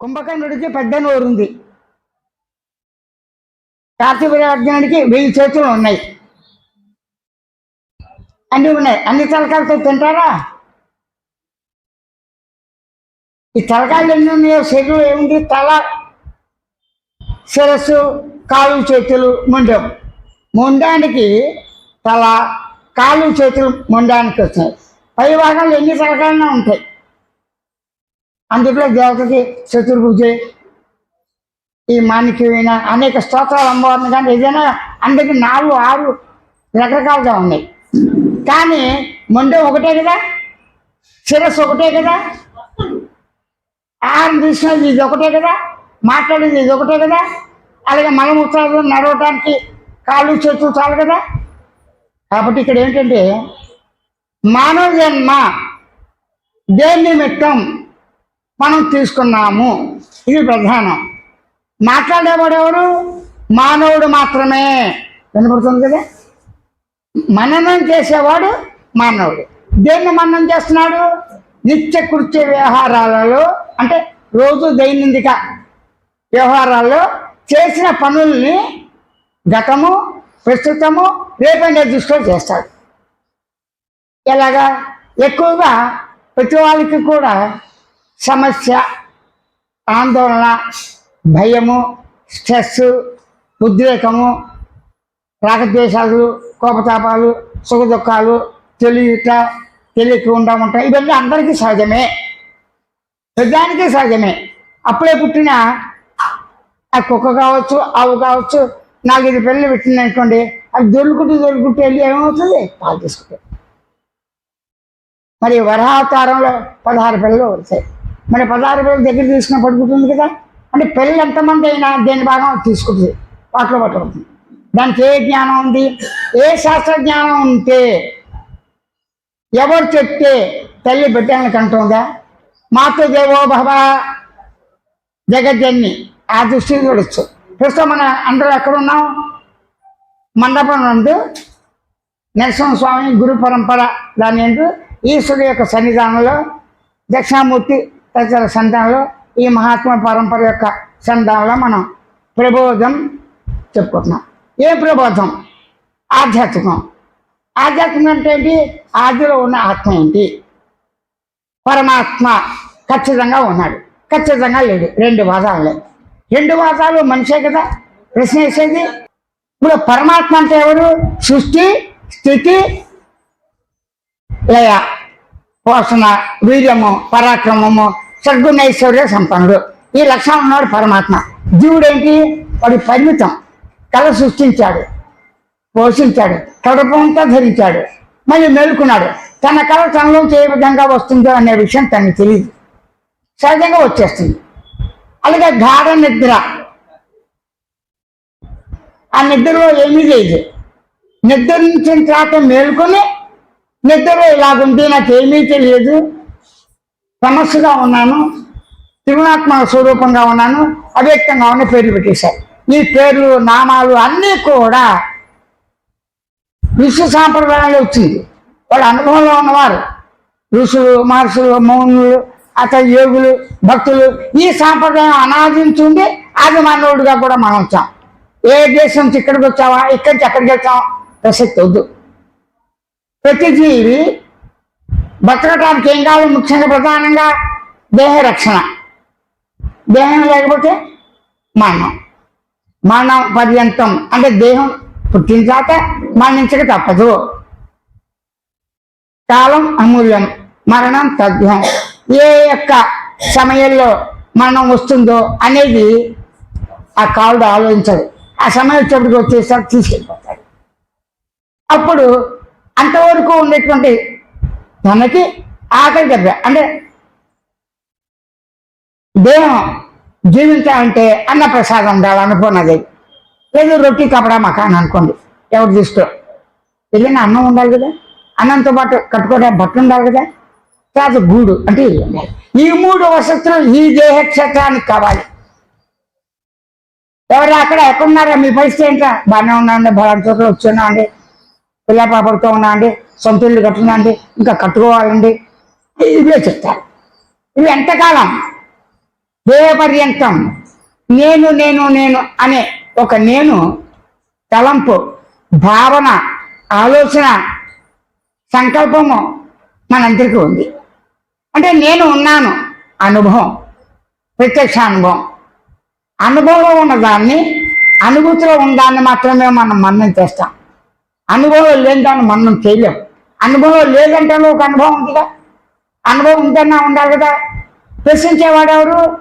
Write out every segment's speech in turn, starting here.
కుంభకర్ణుడికి పెద్ద నోరు ఉంది కార్తీవీర్యార్జునుడికి వెయ్యి చేతులు ఉన్నాయి. అన్ని ఉన్నాయి. అన్ని తలకాయలతో తింటారా? ఈ తలకాయలు ఎన్ని ఉన్నాయో శరీరం ఏముంది? తల శిరస్సు కాలు చేతులు ముండం. ముండానికి తల కాలు చేతులు ముండానికి వస్తాయి. పై భాగాలు ఎన్ని తలకాయలు ఉంటాయి. అందులో దేవతకి చతుర్భుజ ఈ మాణిక్యమైన అనేక స్తోత్రాలు అమ్మవారిని కానీ ఏదైనా అందరికి నాలుగు ఆరు రకరకాలుగా ఉన్నాయి. కానీ మొండెం ఒకటే కదా? శిరస్సు ఒకటే కదా? ఆహారం తీసుకునేది ఇది ఒకటే కదా? మాట్లాడేది ఇది ఒకటే కదా? అలాగే మలమూత్రాలు నడవటానికి కాళ్ళు చేతులు చాలు కదా? కాబట్టి ఇక్కడ ఏంటంటే మానవ జన్మ దేన్ని నిమిత్తం మనం తీసుకున్నాము. ఇది ప్రధానం. మాట్లాడేవాడు ఎవరు మానవుడు మాత్రమే. వినపడుతుంది కదా? మననం చేసేవాడు మానవుడు. దేన్ని మననం చేస్తున్నాడు? నిత్య కృత్య వ్యవహారాలలో అంటే రోజు దైనందిక వ్యవహారాల్లో చేసిన పనుల్ని గతము ప్రస్తుతము రేపండే దృష్టిలో చేస్తాడు. ఎలాగా? ఎక్కువగా ప్రతి వాళ్ళకి కూడా సమస్య ఆందోళన భయము స్ట్రెస్ ఉద్రేకము రాగద్వేషాలు కోపతాపాలు సుఖ దుఃఖాలు తెలియట తెలియకుండా ఉంటాయి ఇవన్నీ అందరికీ సహజమే. పెద్దానికి సహజమే. అప్పుడే పుట్టిన ఆ కుక్క కావచ్చు ఆవు కావచ్చు నాలుగైదు పిల్లలు పెట్టింది అనుకోండి అది దొరుకుంటూ దొరుకుంటూ వెళ్ళి ఏమవుతుంది? పాలు తీసుకుంటాయి. మరి వరహావతారంలో పదహారు పిల్లలు వస్తాయి. మరి పదహారు పిల్లల దగ్గర తీసుకుని పడుకుంటుంది కదా? అంటే పెళ్ళి ఎంతమంది అయినా దేని భాగం తీసుకుంటుంది. వాటిలో పట్టుకుంటుంది దానికి ఏ జ్ఞానం ఉంది? ఏ శాస్త్ర జ్ఞానం ఉంటే ఎవరు చెప్తే తల్లి బిడ్డలను కంటుందా? మాతృదేవో భవ జగజ్జన్ని. ఆ దృష్టిని చూడొచ్చు. ప్రస్తుతం మన అందరూ ఎక్కడ ఉన్నాం మండపం నందు నరసింహ స్వామి గురు పరంపర దాని ఎందు ఈశ్వరు యొక్క సన్నిధానంలో దక్షిణామూర్తి తదితర సంతానంలో ఈ మహాత్మ పరంపర యొక్క సంతానంలో మనం ప్రబోధం చెప్పుకుంటున్నాం. ఏ ప్రబోధం? ఆధ్యాత్మికం. ఆధ్యాత్మికం అంటే ఏంటి? ఆదిలో ఉన్న ఆత్మ ఏంటి? పరమాత్మ ఖచ్చితంగా ఉన్నాడు. ఖచ్చితంగా లేడు. రెండు వాదాలే రెండు వాదాలు మనిషే కదా. ప్రశ్న వేసేది? ఇప్పుడు పరమాత్మ అంటే ఎవరు? సృష్టి స్థితి లయ పోషణ వీర్యము పరాక్రమము సద్గుణైశ్వర్య సంపన్నుడు. ఈ లక్షణం ఉన్నాడు పరమాత్మ. జీవుడేంటి? వాడి పరిమితం. కళ సృష్టించాడు. పోషించాడు. కడపంతా ధరించాడు. మళ్ళీ మేలుకున్నాడు. తన కళ తనలో ఏ విధంగా వస్తుందో అనే విషయం తనకు తెలియదు సహజంగా వచ్చేస్తుంది. అలాగే గాఢ నిద్ర. ఆ నిద్రలో ఏమీ లేదు. నిద్రించిన తర్వాత మేలుకొని నిద్రలో ఇలాగుంది నాకు ఏమీ తెలియదు. సమస్యగా ఉన్నాను త్రిగుణాత్మక స్వరూపంగా ఉన్నాను అవ్యక్తంగా ఉన్న పేర్లు పెట్టేశారు. ఈ పేర్లు నామాలు అన్నీ కూడా ఋషి సాంప్రదాయంలో వచ్చింది. వాళ్ళ అనుభవంలో ఉన్నవారు. ఋషులు మహర్షులు మౌనులు అతని యోగులు భక్తులు ఈ సాంప్రదాయం అనాదించుండి అది మానవుడిగా కూడా మనం వచ్చాం. ఏ దేశం నుంచి ఇక్కడికి వచ్చావా? ఇక్కడి నుంచి అక్కడికి వచ్చాం ప్రసక్తి వద్దు. ప్రతి జీవి బతకటానికి ఏం కావాలి? ముఖ్యంగా ప్రధానంగా దేహ రక్షణ దేహం లేకపోతే మరణం. మరణం పర్యంతం. అంటే దేహం పుట్టిన తర్వాత మరణించక తప్పదు. కాలం అమూల్యం. మరణం తథ్యం ఏ యొక్క సమయంలో మరణం వస్తుందో అనేది ఆ కావుడు ఆలోచించదు. ఆ సమయం వచ్చేప్పటికి వచ్చేసరికి తీసుకెళ్ళిపోతాడు. అప్పుడు అంతవరకు ఉండేటువంటి తనకి ఆకలి దెబ్బ అంటే దేహం జీవించాలంటే అన్న ప్రసాదం ఉండాలి అనుకున్నది లేదు రొట్టి కపడా మకాన్ అనుకోండి ఎవరు తీసుకో. వెళ్ళిన అన్నం ఉండాలి కదా అన్నంతో పాటు కట్టుకోవడానికి బట్ట ఉండాలి కదా తర్వాత గూడు అంటే ఇల్లు ఉండాలి ఈ మూడు వసతులు ఈ దేహ క్షేత్రానికి కావాలి. ఎవరు అక్కడ ఎక్కడున్నారా? మీ పరిస్థితి ఏంటా బాగానే ఉన్నాండి బలంతో వచ్చున్నా అండి పిల్ల పాపలతో ఉన్నా అండి సొంత ఇల్లు కట్టున్నా ఇంకా కట్టుకోవాలండి. ఇవే చెప్తారు. ఇవి ఎంతకాలం? దేహ పర్యంతం నేను నేను నేను అనే ఒక నేను తలంపు భావన ఆలోచన సంకల్పము మనందరికీ ఉంది. అంటే నేను ఉన్నాను అనుభవం ప్రత్యక్ష అనుభవం. అనుభవంలో ఉన్నదాన్ని అనుభూతిలో ఉన్నదాన్ని మాత్రమే మనం మన్నం చేస్తాం. అనుభవం లేని దాన్ని మన్నం చేయలేం. అనుభవం లేదంటే ఒక అనుభవం ఉందిగా? అనుభవం ఉందన్నా ఉండాలి కదా? ప్రశ్నించేవాడు ఎవరు?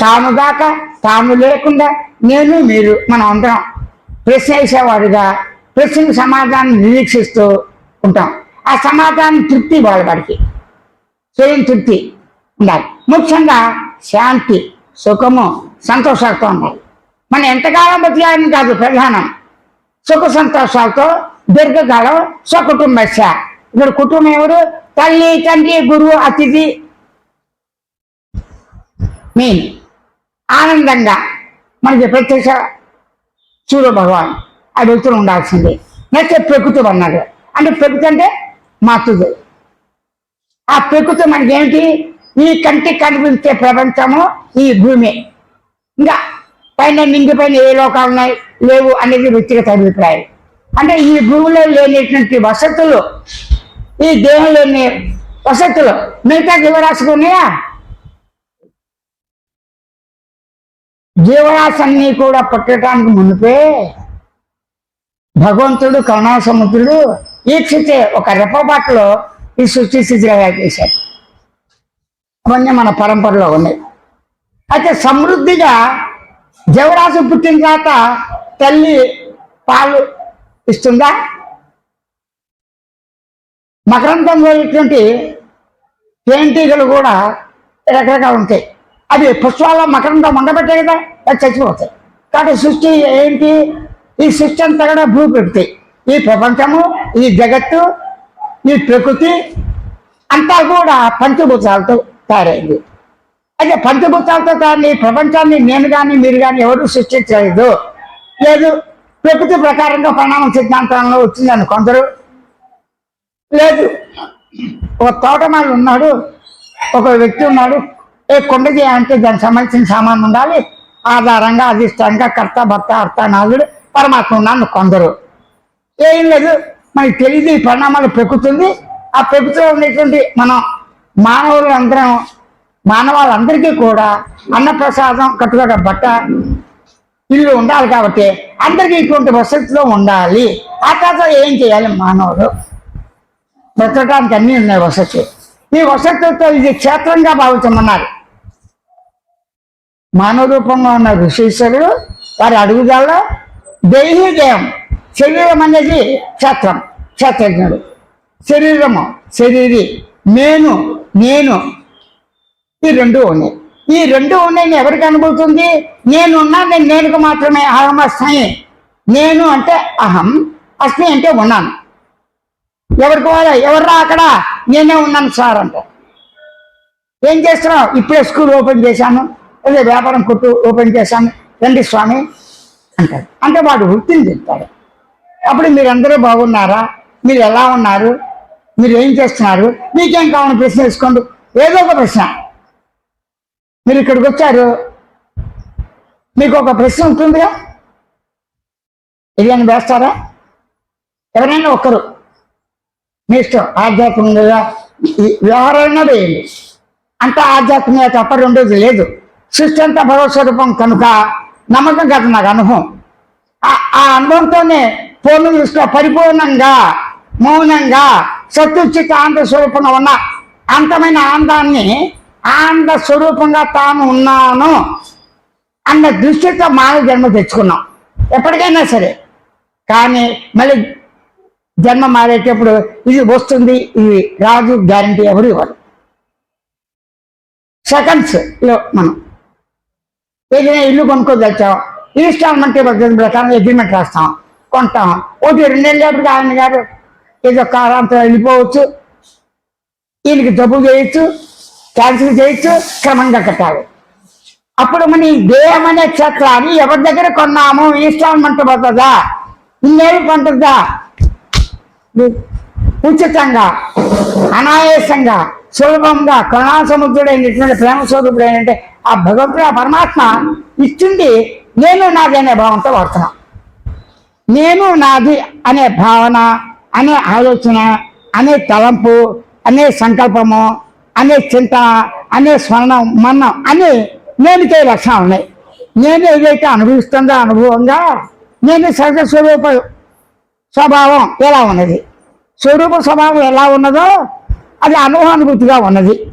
తాను దాకా తాను లేకుండా నేను మీరు మనం అందరం ప్రశ్న వేసేవాడుగా ప్రశ్నకు సమాధానం నిరీక్షిస్తూ ఉంటాం. ఆ సమాధానం తృప్తి వాళ్ళ వాడికి స్వయం తృప్తి ఉండాలి. ముఖ్యంగా శాంతి సుఖము సంతోషాలతో ఉండాలి. మనం ఎంతకాలం బతికాయని కాదు ప్రధానం. సుఖ సంతోషాలతో దీర్ఘకాలం స్వకుటుంబస్య ఇక్కడ కుటుంబం ఎవరు? తల్లి తండ్రి గురువు అతిథి. మెయిన్. ఆనందంగా. మనకి ప్రత్యక్ష సూర్య భగవాన్ ఆ వ్యక్తులు ఉండాల్సిందే. నెక్స్ట్ ప్రకృతి అన్నాడు అంటే ప్రకృతి అంటే మాతృది. ఆ ప్రకృతి మనకి ఏంటి ఈ కంటికి కనిపించే ప్రపంచము ఈ భూమి. ఇంకా పైన నింగి పైన ఏ లోకాలు ఉన్నాయి? లేవు అనేది వ్యక్తిగత అభిప్రాయం. అంటే ఈ భూమిలో లేనిటువంటి వసతులు ఈ దేహం లేని వసతులు మిగతా జీవరాశికి ఉన్నాయా? జీవరాశి కూడా పుట్టడానికి మునిపే భగవంతుడు కరుణాసముద్రుడు ఈక్షితే ఒక రెప్పబాట్లో ఈ సృష్టి స్థితిగా చేశాడు అవన్నీ మన పరంపరలో ఉన్నాయి. అయితే సమృద్ధిగా జీవరాశి పుట్టిన తర్వాత తల్లి పాలు ఇస్తుందా? మకరంతంలో ఇటువంటి తేనెటీగలు కూడా రకరకాలు ఉంటాయి. అవి పుష్పాల మకరంతం మండబెట్టాయి కదా అది చచ్చిపోతాయి. కాబట్టి సృష్టి ఏంటి? ఈ సృష్టి అంతా కూడా భూ పెడతాయి ఈ ప్రపంచము ఈ జగత్తు ఈ ప్రకృతి అంతా కూడా పంచభూతాలతో తయారైంది. అయితే పంచభూతాలతో తయారైన ఈ ప్రపంచాన్ని నేను కానీ మీరు కానీ ఎవరు సృష్టించలేదు. లేదు. ప్రకృతి ప్రకారంగా పరిణామ సిద్ధాంతంలో వచ్చిందని కొందరు. లేదు. ఒక తోటమాలి ఉన్నాడు. ఒక వ్యక్తి ఉన్నాడు. ఏ కొండ చేయాలంటే దానికి సంబంధించిన సామాన్ ఉండాలి. ఆధారంగా అధిష్టానంగా కర్త భర్త అర్థ నాదుడు పరమాత్మ ఉన్నాను కొందరు. ఏం లేదు. మనకి తెలియదు ఈ పరిణామాలు పెక్కుతుంది ఆ ప్రకృతిలో ఉండేటువంటి మనం మానవులు అందరం మానవాళ్ళందరికీ కూడా అన్నప్రసాదం కట్టుగా బట్ట ఇల్లు ఉండాలి కాబట్టి అందరికీ ఇటువంటి వసతిలో ఉండాలి. ఆ తర్వాత ఏం చేయాలి మానవుడు? బ్రతకడానికి అన్నీ ఉన్నాయి వసతి ఈ వసతితో ఇది క్షేత్రంగా భావించమన్నారు. మానవ రూపంగా ఉన్న ఋషీశ్వరుడు వారి అడుగుదల దేహీ దేహం శరీరం అనేది క్షేత్రం క్షేత్రజ్ఞుడు. శరీరము శరీరి నేను నేను ఈ రెండు ఉన్నాయి. ఈ రెండు ఉన్నాయి ఎవరికి అనుభూతుంది నేనున్నా నేను నేనుకు మాత్రమే అహం అస్మి. నేను అంటే అహం అస్మి అంటే ఉన్నాను. ఎవరికి వాళ్ళ ఎవర్రా అక్కడ? నేనే ఉన్నాను సార్ అంటే ఏం చేస్తున్నావు? ఇప్పుడే స్కూల్ ఓపెన్ చేశాను. అదే వ్యాపారం కొట్టు ఓపెన్ చేశాను. రండి స్వామి అంటాడు అంటే వాడు వృత్తిని చెప్తాడు. అప్పుడు మీరందరూ బాగున్నారా? మీరు ఎలా ఉన్నారు? మీరు ఏం చేస్తున్నారు? మీకేం కావాలని ప్రశ్న వేసుకోండి. ఏదో ఒక ప్రశ్న. మీరు ఇక్కడికి వచ్చారు. మీకు ఒక ప్రశ్న ఉంటుందిగా? ఏదైనా వేస్తారా? ఎవరైనా ఒక్కరు. మీ ఇష్టం. ఆధ్యాత్మికంగా ఈ వేయండి. అంత ఆధ్యాత్మిక తప్ప రెండోది లేదు. సృష్టి అంతా భగవస్వరూపం కనుక నమ్మకం కాదు నాకు అనుభవం. ఆ- ఆ అనుభవంతోనే పూర్ణ దృష్టిలో పరిపూర్ణంగా మౌనంగా సత్యుచిత ఆనంద స్వరూపంగా ఉన్న అంతమైన ఆనందాన్ని ఆనంద స్వరూపంగా తాను ఉన్నాను అన్న దృష్టితో మానవ జన్మ తెచ్చుకున్నాం. ఎప్పటికైనా సరే. కానీ మళ్ళీ జన్మ మారేటప్పుడు ఇది వస్తుంది ఇది రాజు గ్యారంటీ ఎవరు ఇవ్వరు. సెకండ్స్లో మనం ఏదైనా ఇల్లు కొనుక్కోదచ్చాం ఇన్స్టాల్మెంట్ పద్ధతి ప్రకారం అగ్రిమెంట్ రాస్తాం కొంటాం. ఒకటి రెండేళ్ళప్పుడు ఆయన గారు ఏదో కారంతో వెళ్ళిపోవచ్చు వీళ్ళకి డబ్బు చేయొచ్చు క్యాన్సిల్ చేయొచ్చు క్రమంగా కట్టాలి. అప్పుడు మన ఈ దేహం అనే క్షేత్రాన్ని ఎవరి దగ్గర కొన్నాము ఇన్స్టాల్మెంట్ పడుతుందా? ఇన్నేళ్ళు పండుతుందా? ఉచితంగా అనాయాసంగా సులభంగా కరుణాసముద్రుడైనటువంటి ప్రేమ స్వరూపుడు ఏంటంటే ఆ భగవంతుడు ఆ పరమాత్మ ఇచ్చింది నేను నాది అనే భావంతో వాడుతున్నాం. నేను నాది అనే భావన అనే ఆలోచన అనే తలంపు అనే సంకల్పము అనే చింత అనే స్మరణం మన్నం అనే నేనికే లక్షణాలు ఉన్నాయి. నేను ఏదైతే అనుభవిస్తుందో అనుభవంగా నేను సహజ స్వరూప స్వభావం ఎలా ఉన్నది? స్వరూప స్వభావం ఎలా ఉన్నదో అది అనుభవానుభూతిగా ఉన్నది.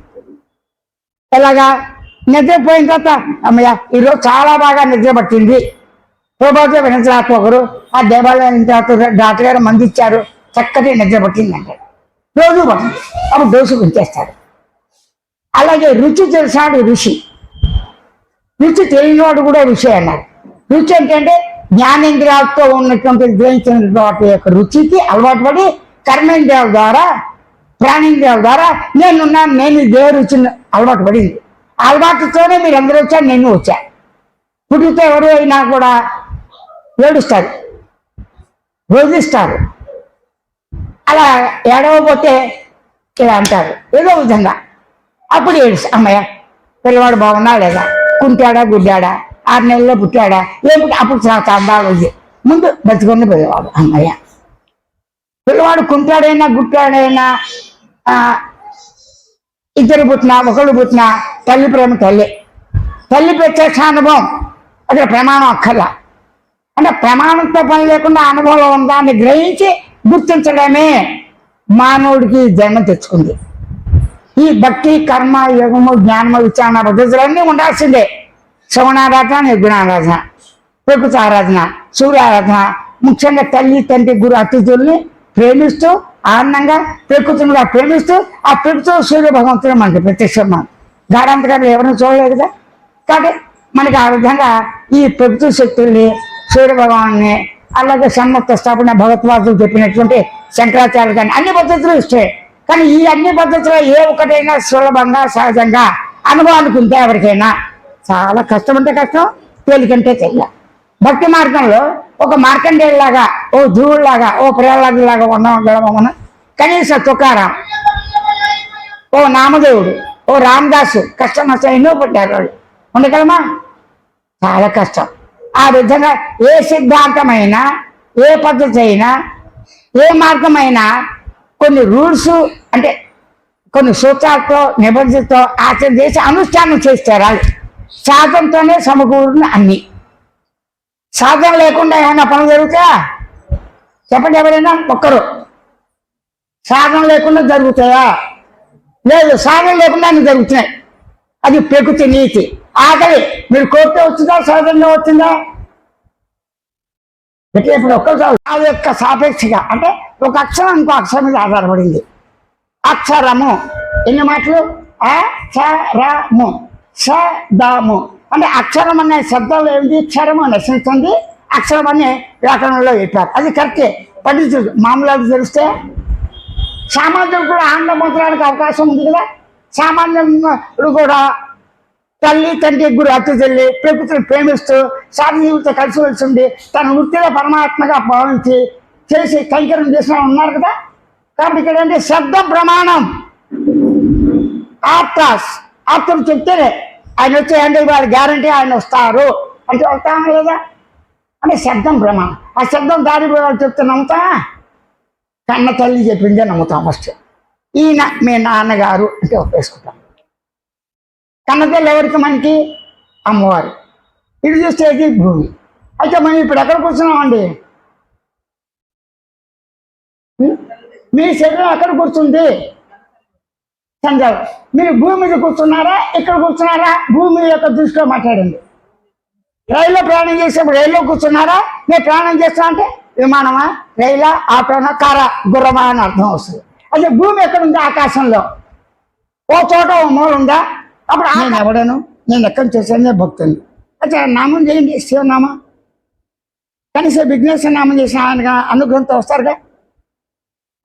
ఎలాగా? నిద్రపోయిన తర్వాత అమ్మయ్య ఈరోజు చాలా బాగా నిద్ర పట్టింది. పోతే ఒకరు ఆ దేవాలయం డాక్టర్ గారు మంది ఇచ్చారు చక్కటి నిద్ర పట్టింది అంటారు రోజు పట్టింది. అప్పుడు డోసు అలాగే రుచి తెలిసాడు ఋషి. రుచి తెలియనివాడు కూడా ఋషి అన్నాడు. రుచి ఏంటంటే జ్ఞానేంద్రియాలతో ఉన్నటువంటి గ్రహించిన వాటి యొక్క రుచికి అలవాటు పడి కర్మేంద్రియాల ద్వారా ప్రాణేంద్రియాల ద్వారా నేనున్నా నేను ఇదే రుచిని అలవాటు పడింది అలవాటుతోనే మీరు అందరూ వచ్చారు నేను వచ్చా. పుట్టితే ఎవరు అయినా కూడా ఏడుస్తారు. రోధిస్తారు అలా ఏడవపోతే ఇలా అంటారు. ఏదో విధంగా. అప్పుడు ఏడుస్తా అమ్మయ్య పిల్లవాడు బాగున్నా లేదా? కుంటాడా గుడ్డాడా? ఆరు నెలల్లో పుట్టాడా? లేకపోతే అప్పుడు చాలా ఉంది. ముందు బతుకున్న పిల్లవాడు అమ్మయ్య పిల్లవాడు కుంటాడైనా గుట్టాడైనా ఆ, ఇద్దరు పుట్టినా ఒకళ్ళు పుట్టినా తల్లి ప్రేమ తల్లి. తల్లి ప్రత్యక్ష అనుభవం అక్కడ ప్రమాణం అక్కర్లా. అంటే ప్రమాణంతో పని లేకుండా అనుభవం ఉందా అని గ్రహించి గుర్తించడమే మానవుడికి జన్మ తెచ్చుకుంది. ఈ భక్తి కర్మ యోగము జ్ఞానము విచారణ పద్ధతులన్నీ ఉండాల్సిందే. శ్రవణారాధన నిర్గుణారాధన ప్రకృతి ఆరాధన సూర్యారాధన ముఖ్యంగా తల్లి తండ్రి గురు అతిథుల్ని ప్రేమిస్తూ ఆనందంగా ప్రకృతిని ప్రేమిస్తూ ఆ ప్రకృతిలో సూర్య భగవంతుడు మనకి ప్రత్యక్షం గాఢంతగా ఎవరిని చూడలేదు కదా కానీ మనకి ఆ విధంగా ఈ ప్రకృతి శక్తుల్ని సూర్య భగవాన్ని అలాగే సన్ముక్త స్థాపన భగవత్వాదులు చెప్పినటువంటి శంకరాచార్య కానీ అన్ని పద్ధతులు ఇష్టే కానీ ఈ అన్ని పద్ధతిలో ఏ ఒక్కటైనా సులభంగా సహజంగా అనుభవానికి ఉంటే ఎవరికైనా చాలా కష్టం అంటే కష్టం తేలికంటే తెలియ భక్తి మార్గంలో ఒక మార్కండేయులాగా ఓ ధ్రువులాగా ఓ ప్రేలాగా ఉండగలమన కనీసం తుకారాం ఓ నామదేవుడు ఓ రామదాసు కష్టం నష్టం ఎన్నో పడ్డారు వాళ్ళు. ఉండగలమా చాలా కష్టం. ఆ విధంగా ఏ సిద్ధాంతమైనా ఏ పద్ధతి అయినా ఏ మార్గమైనా కొన్ని రూల్స్ అంటే కొన్ని సూత్రాలతో నిబంధనతో ఆచరణ చేసి అనుష్ఠానం చేస్తారు. వాళ్ళు సాధనతోనే సమకూరుని అన్ని. సాధన లేకుండా ఏమైనా పనులు జరుగుతాయా? చెప్పండి ఎవరైనా ఒక్కరు. సాధన లేకుండా జరుగుతాయా? లేదు సాధన లేకుండా అన్ని జరుగుతున్నాయి. అది ప్రకృతి నీతి. ఆకలి మీరు కోరితే వచ్చిందా సాధనలో వచ్చిందా అంటే ఇప్పుడు ఒక్క అది యొక్క సాపేక్షగా. అంటే ఒక అక్షరం ఇంకో అక్షరం మీద ఆధారపడింది. అక్షరము. ఎన్ని మాటలు? అక్షరము స దాము అంటే అక్షరం అనే శబ్దంలో ఏంటి క్షరము నశిస్తుంది అక్షరం అనే వ్యాకరణంలో చెప్పారు. అది కరెక్టే. పండితుడు మామూలు తెలిస్తే సామాన్యుడు కూడా ఆనందం పొందడానికి అవకాశం ఉంది కదా. సామాన్యుడు కూడా తల్లి తండ్రి గురు అత్త తల్లి ప్రకృతిని ప్రేమిస్తూ సాధనీయులతో కలిసి ఉండి తన వృత్తిలో పరమాత్మగా భావించి చేసి కైకర్యం చేసిన ఉన్నారు కదా? కాబట్టి ఇక్కడ ఏంటి? శబ్ద ప్రమాణం. ఆప్తాస్. ఆప్తం చెప్తేనే ఆయన వచ్చేయండి వారి గ్యారంటీ ఆయన వస్తారు. అంటే వస్తామా లేదా అంటే శబ్దం ప్రమాణం. ఆ శబ్దం దారి వాళ్ళు చెప్తే నమ్ముతా కన్న తల్లి చెప్పిందే నమ్ముతాం ఫస్ట్ ఈయన మీ నాన్నగారు అంటే ఒప్పేసుకుంటాం. కన్నతల్లి ఎవరికి మనకి? అమ్మవారు. ఇటు చూస్తే భూమి. అయితే మనం ఇప్పుడు ఎక్కడ కూర్చున్నామండి మీ శరీరం ఎక్కడ కూర్చుంది. చంద్రాలు మీరు భూమి మీద కూర్చున్నారా? ఇక్కడ కూర్చున్నారా? భూమి యొక్క దృష్టిలో మాట్లాడండి. రైల్లో ప్రయాణం చేసేప్పుడు రైల్లో కూర్చున్నారా? నేను ప్రయాణం చేస్తా అంటే విమానమా? రైలా? ఆటోనా? కారా? గుర్రమా? అని అర్థం వస్తుంది. అదే భూమి ఎక్కడ ఉంది ఆకాశంలో. ఓ చోట ఓ మూల ఉందా? అప్పుడు నేను ఎవడను? నేను ఎక్కడ చేశానే? భక్తుని. అయితే నామం చేయండి శివనామా. కనీసం విఘ్నేశ్వర నామం చేసిన ఆయన అనుగ్రహంతో వస్తారుగా.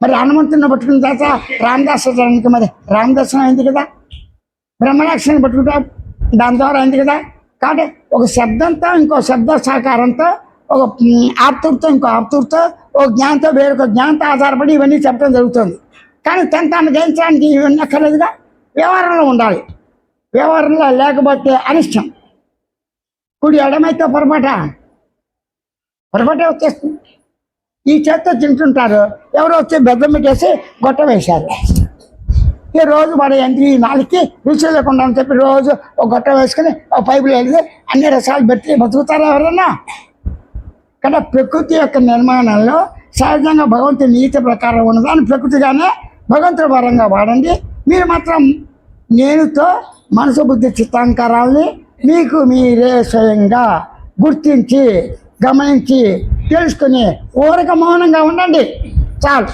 మరి హనుమంతుని పట్టుకున్న తర్వాత రామదాస్ మరి రామదర్శనం అయింది కదా. బ్రహ్మలక్ష్మిని పట్టుకుంటా దాని ద్వారా అయింది కదా. కాబట్టి ఒక శబ్దంతో ఇంకో శబ్ద సహకారంతో ఒక మ్, ఇంకో ఆప్తుడితో ఒక జ్ఞానంతో వేరొక జ్ఞానంతో ఆధారపడి ఇవన్నీ చెప్పడం జరుగుతుంది. కానీ తను జయించడానికి ఇవన్నీ అక్కర్లేదుగా. వ్యవహారంలో ఉండాలి. వ్యవహారంలో లేకపోతే అనిష్టం? కుడి ఎడమైతే పొరపాట? పొరపాటే వచ్చేస్తుంది. ఈ చేత్తో తింటుంటారు. ఎవరో వచ్చి బెద్దం పెట్టేసి గొట్ట వేశారు. ఈ రోజు వాడు ఎంత నాలుగుకి రుచి లేకుండా అని చెప్పి రోజు ఒక గొట్ట వేసుకుని ఒక పైపులు వెళ్ళి అన్ని రసాలు పెట్టి బతుకుతారా ఎవరన్నా? కదా ప్రకృతి యొక్క నిర్మాణంలో సహజంగా భగవంతుని నీతి ప్రకారం ఉన్నదాన్ని ప్రకృతిగానే భగవంతుడి పరంగా వాడండి. మీరు మాత్రం నేనుతో మనసు బుద్ధి చిత్తాంకారాల్ని మీకు మీరే స్వయంగా గుర్తించి గమనించి తెలుసుకుని ఊరక మౌనంగా ఉండండి. చాలు.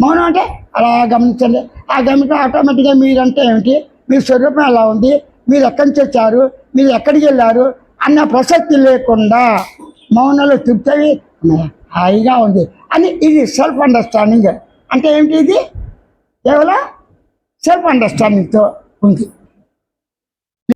మౌనం అంటే అలా గమనించండి. ఆ గమనిక ఆటోమేటిక్గా మీరంటే ఏమిటి? మీ స్వరూపం ఎలా ఉంది? మీరు ఎక్కడి నుంచి వచ్చారు? మీరు ఎక్కడికి వెళ్ళారు? అన్న ప్రసక్తి లేకుండా మౌనంలో తృప్తవి హాయిగా ఉంది అని ఇది సెల్ఫ్ అండర్స్టాండింగ్ అంటే ఏమిటి ఇది? కేవలం సెల్ఫ్ అండర్స్టాండింగ్తో ఉంది